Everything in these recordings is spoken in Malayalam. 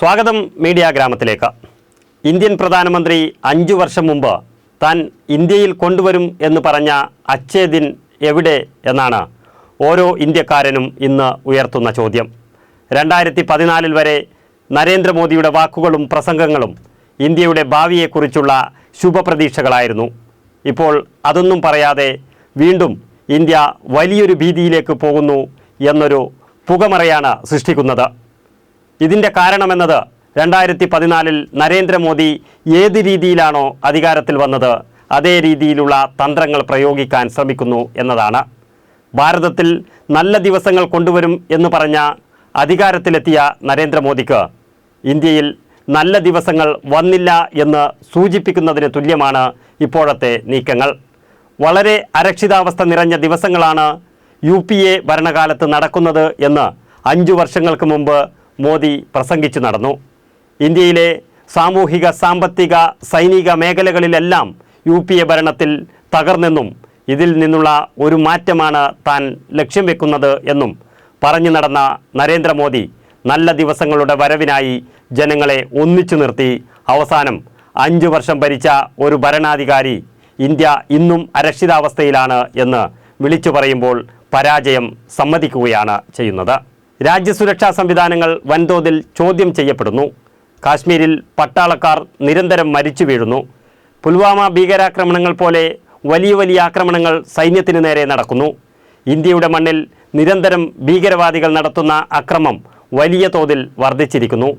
സ്വാഗതം മീഡിയ ഗ്രാമത്തിലേക്ക്. ഇന്ത്യൻ പ്രധാനമന്ത്രി അഞ്ചു വർഷം മുമ്പ് താൻ ഇന്ത്യയിൽ കൊണ്ടുവരും എന്ന് പറഞ്ഞ അച്ഛേദിൻ എവിടെ എന്നാണ് ഓരോ ഇന്ത്യക്കാരനും ഇന്ന് ഉയർത്തുന്ന ചോദ്യം. രണ്ടായിരത്തി പതിനാലിൽ വരെ നരേന്ദ്രമോദിയുടെ വാക്കുകളും പ്രസംഗങ്ങളും ഇന്ത്യയുടെ ഭാവിയെക്കുറിച്ചുള്ള ശുഭപ്രതീക്ഷകളായിരുന്നു. ഇപ്പോൾ അതൊന്നും പറയാതെ വീണ്ടും ഇന്ത്യ വലിയൊരു ഭീതിയിലേക്ക് പോകുന്നു എന്നൊരു പുകമറയാണ് സൃഷ്ടിക്കുന്നത്. ഇതിന്റെ കാരണമെന്നത് രണ്ടായിരത്തി പതിനാലിൽ നരേന്ദ്രമോദി ഏത് രീതിയിലാണോ അധികാരത്തിൽ വന്നത് അതേ രീതിയിലുള്ള തന്ത്രങ്ങൾ പ്രയോഗിക്കാൻ ശ്രമിക്കുന്നു എന്നതാണ്. ഭാരതത്തിൽ നല്ല ദിവസങ്ങൾ കൊണ്ടുവരും എന്ന് പറഞ്ഞ അധികാരത്തിലെത്തിയ നരേന്ദ്രമോദിക്ക് ഇന്ത്യയിൽ നല്ല ദിവസങ്ങൾ വന്നില്ല എന്ന് സൂചിപ്പിക്കുന്നതിന് തുല്യമാണ് ഇപ്പോഴത്തെ നീക്കങ്ങൾ. വളരെ അരക്ഷിതാവസ്ഥ നിറഞ്ഞ ദിവസങ്ങളാണ് യു പി എ ഭരണകാലത്ത് നടക്കുന്നത് എന്ന് അഞ്ചു വർഷങ്ങൾക്ക് മുമ്പ് മോദി പ്രസംഗിച്ചു നടന്നു. ഇന്ത്യയിലെ സാമൂഹിക സാമ്പത്തിക സൈനിക മേഖലകളിലെല്ലാം യു പി എ ഭരണത്തിൽ തകർന്നെന്നും ഇതിൽ നിന്നുള്ള ഒരു മാറ്റമാണ് താൻ ലക്ഷ്യം വെക്കുന്നത് എന്നും പറഞ്ഞു നടന്ന നരേന്ദ്രമോദി നല്ല ദിവസങ്ങളുടെ വരവിനായി ജനങ്ങളെ ഒന്നിച്ചു നിർത്തി അവസാനം അഞ്ചു വർഷം ഭരിച്ച ഒരു ഭരണാധികാരി ഇന്ത്യ ഇന്നും അരക്ഷിതാവസ്ഥയിലാണ് എന്ന് വിളിച്ചു പറയുമ്പോൾ പരാജയം സമ്മതിക്കുകയാണ് ചെയ്യുന്നത്. രാജ്യസുരക്ഷാ സംവിധാനങ്ങൾ വൻതോതിൽ ചോദ്യം ചെയ്യപ്പെടുന്നു. കാശ്മീരിൽ പട്ടാളക്കാർ നിരന്തരം മരിച്ചു വീഴുന്നു. പുൽവാമ ഭീകരാക്രമണങ്ങൾ പോലെ വലിയ വലിയ ആക്രമണങ്ങൾ സൈന്യത്തിന് നേരെ നടക്കുന്നു. ഇന്ത്യയുടെ മണ്ണിൽ നിരന്തരം ഭീകരവാദികൾ നടത്തുന്ന അക്രമം വലിയ തോതിൽ വർദ്ധിച്ചിരിക്കുന്നു.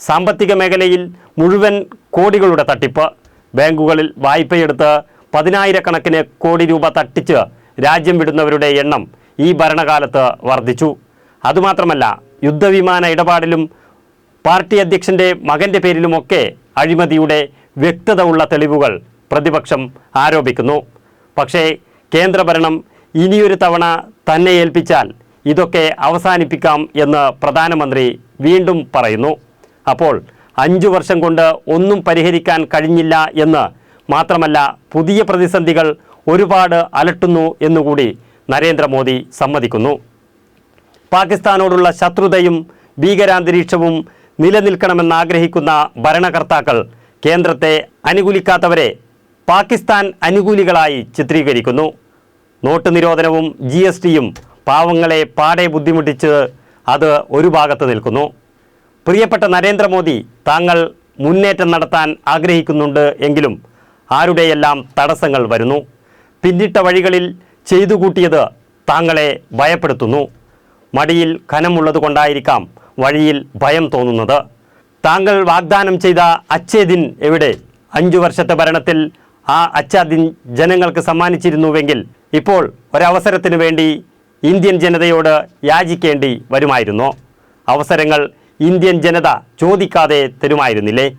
സാമ്പത്തിക മേഖലയിൽ മുഴുവൻ കോടികളുടെ തട്ടിപ്പ്. ബാങ്കുകളിൽ വായ്പയെടുത്ത് പതിനായിരക്കണക്കിന് കോടി രൂപ തട്ടിച്ച് രാജ്യം വിടുന്നവരുടെ എണ്ണം ഈ ഭരണകാലത്ത് വർദ്ധിച്ചു. അതുമാത്രമല്ല യുദ്ധവിമാന ഇടപാടിലും പാർട്ടി അധ്യക്ഷന്റെ മകന്റെ പേരിലുമൊക്കെ അഴിമതിയുടെ വ്യക്തത ഉള്ള തെളിവുകൾ പ്രതിപക്ഷം ആരോപിക്കുന്നു. പക്ഷേ കേന്ദ്രഭരണം ഇനിയൊരു തവണ തന്നെ ഏൽപ്പിച്ചാൽ ഇതൊക്കെ അവസാനിപ്പിക്കാം എന്ന് പ്രധാനമന്ത്രി വീണ്ടും പറയുന്നു. അപ്പോൾ അഞ്ചു വർഷം കൊണ്ട് ഒന്നും പരിഹരിക്കാൻ കഴിഞ്ഞില്ല എന്ന് മാത്രമല്ല പുതിയ പ്രതിസന്ധികൾ ഒരുപാട് അലട്ടുന്നു എന്നുകൂടി നരേന്ദ്രമോദി സമ്മതിക്കുന്നു. പാകിസ്ഥാനോടുള്ള ശത്രുതയും ഭീകരാന്തരീക്ഷവും നിലനിൽക്കണമെന്ന് ആഗ്രഹിക്കുന്ന ഭരണകർത്താക്കൾ കേന്ദ്രത്തെ അനുകൂലിക്കാത്തവരെ പാകിസ്ഥാൻ അനുകൂലികളായി ചിത്രീകരിക്കുന്നു. നോട്ട് നിരോധനവും ജി എസ് ടിയും പാവങ്ങളെ പാടെ ബുദ്ധിമുട്ടിച്ച് അത് ഒരു ഭാഗത്ത് നിൽക്കുന്നു. പ്രിയപ്പെട്ട നരേന്ദ്രമോദി താങ്കൾ മുന്നേറ്റം നടത്താൻ ആഗ്രഹിക്കുന്നുണ്ട് എങ്കിലും ആരുടെയെല്ലാം തടസ്സങ്ങൾ വരുന്നു. പിന്നിട്ട വഴികളിൽ ചെയ്തു കൂട്ടിയത് താങ്കളെ ഭയപ്പെടുത്തുന്നു. മടിയിൽ കനമുള്ളതുകൊണ്ടായിരിക്കാം വഴിയിൽ ഭയം തോന്നുന്നത്. താങ്കൾ വാഗ്ദാനം ചെയ്ത അച്ഛേദിൻ എവിടെ? അഞ്ചു വർഷത്തെ ഭരണത്തിൽ ആ അച്ഛാദിൻ ജനങ്ങൾക്ക് സമ്മാനിച്ചിരുന്നുവെങ്കിൽ ഇപ്പോൾ ഒരവസരത്തിന് വേണ്ടി ഇന്ത്യൻ ജനതയോട് യാചിക്കേണ്ടി വരുമായിരുന്നോ. അവസരങ്ങൾ ഇന്ത്യൻ ജനത ചോദിക്കാതെ തരുമായിരുന്നില്ലേ?